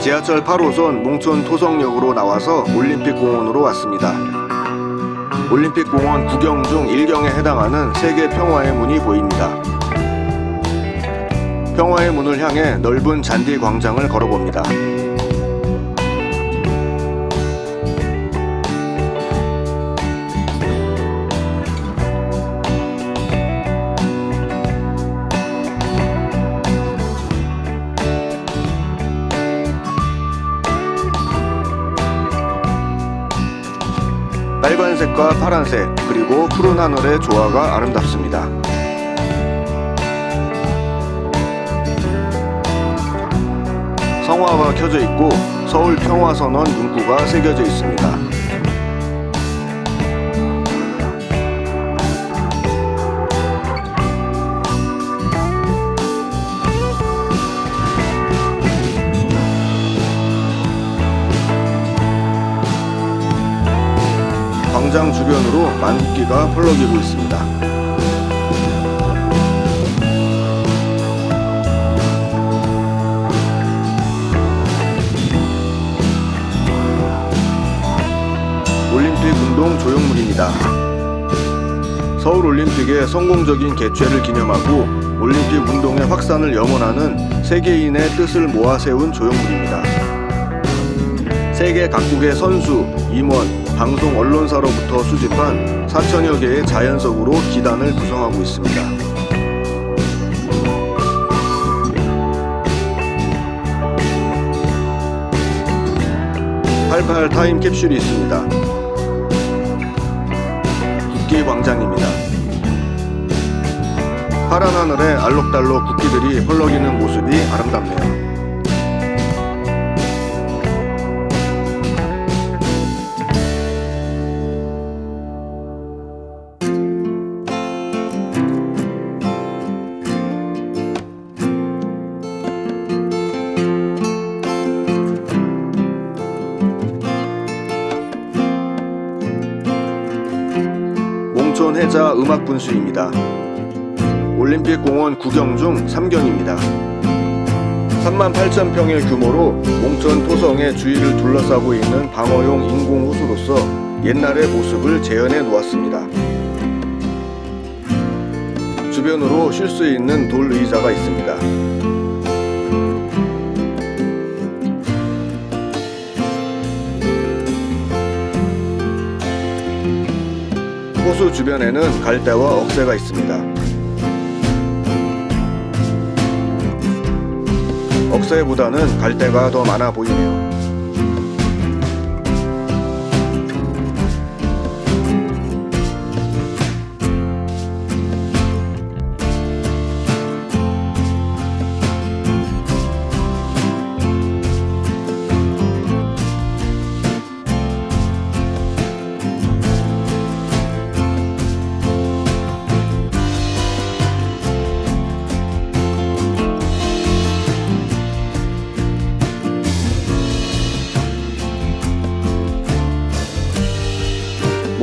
지하철 8호선 몽촌 토성역으로 나와서 올림픽공원으로 왔습니다. 올림픽공원 구경 중 1경에 해당하는 세계 평화의 문이 보입니다. 평화의 문을 향해 넓은 잔디 광장을 걸어봅니다. 빨간색과 파란색 그리고 푸른 하늘의 조화가 아름답습니다. 성화가 켜져 있고 서울 평화선언 문구가 새겨져 있습니다. 광장 주변으로 만기가 펄럭이고 있습니다. 올림픽 운동 조형물입니다. 서울 올림픽의 성공적인 개최를 기념하고 올림픽 운동의 확산을 염원하는 세계인의 뜻을 모아 세운 조형물입니다. 세계 각국의 선수, 임원, 방송 언론사로부터 수집한 4천여 개의 자연석으로 기단을 구성하고 있습니다. 88 타임 캡슐이 있습니다. 국기 광장입니다. 파란 하늘에 알록달록 국기들이 펄럭이는 모습이 아름답네요. 음악 분수입니다. 올림픽 공원 구경 중 3경입니다. 3만 8천 평의 규모로 몽촌 토성의 주위를 둘러싸고 있는 방어용 인공 호수로서 옛날의 모습을 재현해 놓았습니다. 주변으로 쉴 수 있는 돌 의자가 있습니다. 호수 주변에는 갈대와 억새가 있습니다. 억새보다는 갈대가 더 많아 보이네요.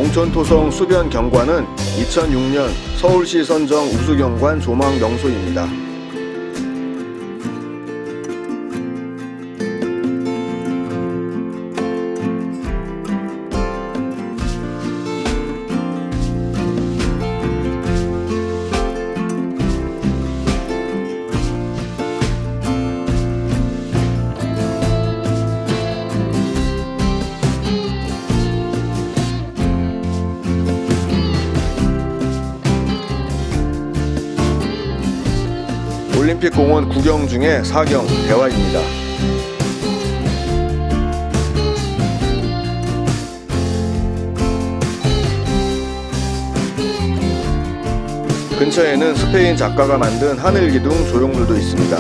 몽촌토성 수변 경관은 2006년 서울시 선정 우수경관 조망 명소입니다. 올림픽 공원 구경 중에 4경 대화입니다. 근처에는 스페인 작가가 만든 하늘기둥 조형물도 있습니다.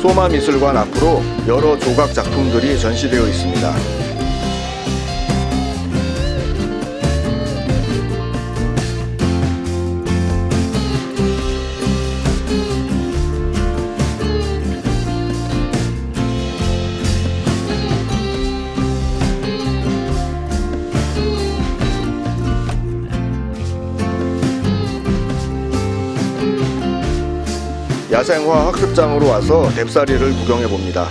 소마미술관 앞으로 여러 조각 작품들이 전시되어 있습니다. 야생화 학습장으로 와서 뎁사리를 구경해 봅니다.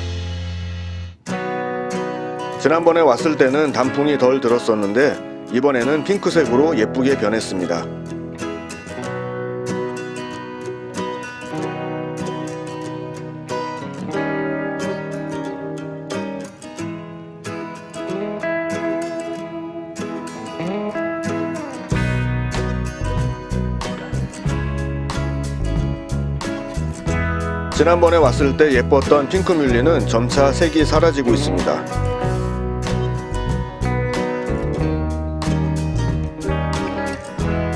지난번에 왔을 때는 단풍이 덜 들었었는데 이번에는 핑크색으로 예쁘게 변했습니다. 지난번에 왔을 때 예뻤던 핑크뮬리는 점차 색이 사라지고 있습니다.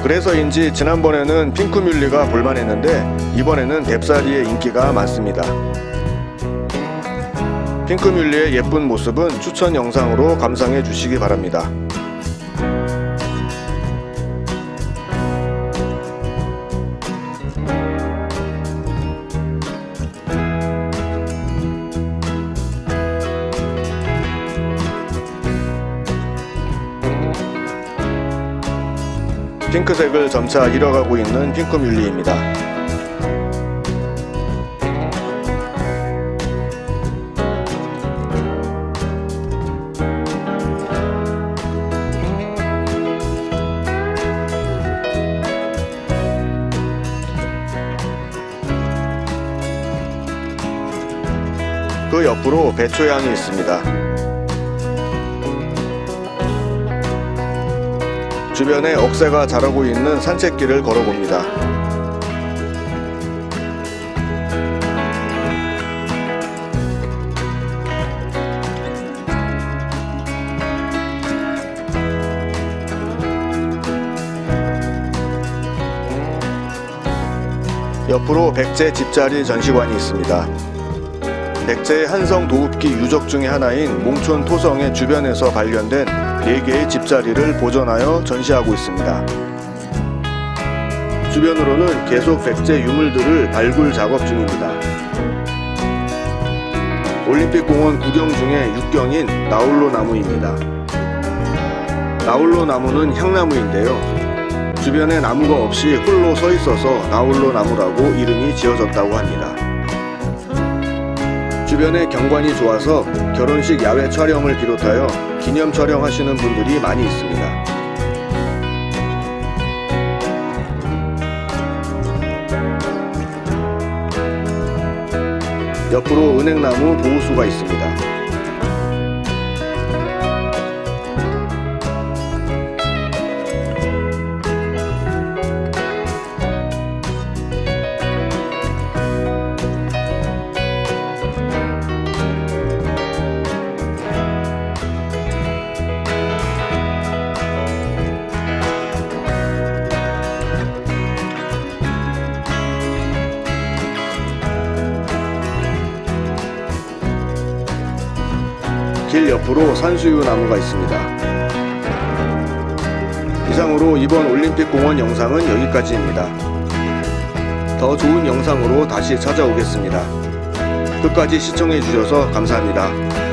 그래서인지 지난번에는 핑크뮬리가 볼만했는데 이번에는 뎁사리의 인기가 많습니다. 핑크뮬리의 예쁜 모습은 추천 영상으로 감상해 주시기 바랍니다. 핑크색을 점차 잃어가고 있는 핑크뮬리입니다. 그 옆으로 배초향이 있습니다. 주변에 억새가 자라고 있는 산책길을 걸어봅니다. 옆으로 백제 집자리 전시관이 있습니다. 백제의 한성 도읍기 유적 중의 하나인 몽촌 토성의 주변에서 발견된 4개의 집자리를 보존하여 전시하고 있습니다. 주변으로는 계속 백제 유물들을 발굴 작업 중입니다. 올림픽공원 구경 중에 육경인 나홀로 나무입니다. 나홀로 나무는 향나무인데요. 주변에 나무가 없이 홀로 서 있어서 나홀로 나무라고 이름이 지어졌다고 합니다. 주변에 경관이 좋아서 결혼식 야외 촬영을 비롯하여 기념 촬영하시는 분들이 많이 있습니다. 옆으로 은행나무 보호수가 있습니다. 길 옆으로 산수유 나무가 있습니다. 이상으로 이번 올림픽 공원 영상은 여기까지입니다. 더 좋은 영상으로 다시 찾아오겠습니다. 끝까지 시청해 주셔서 감사합니다.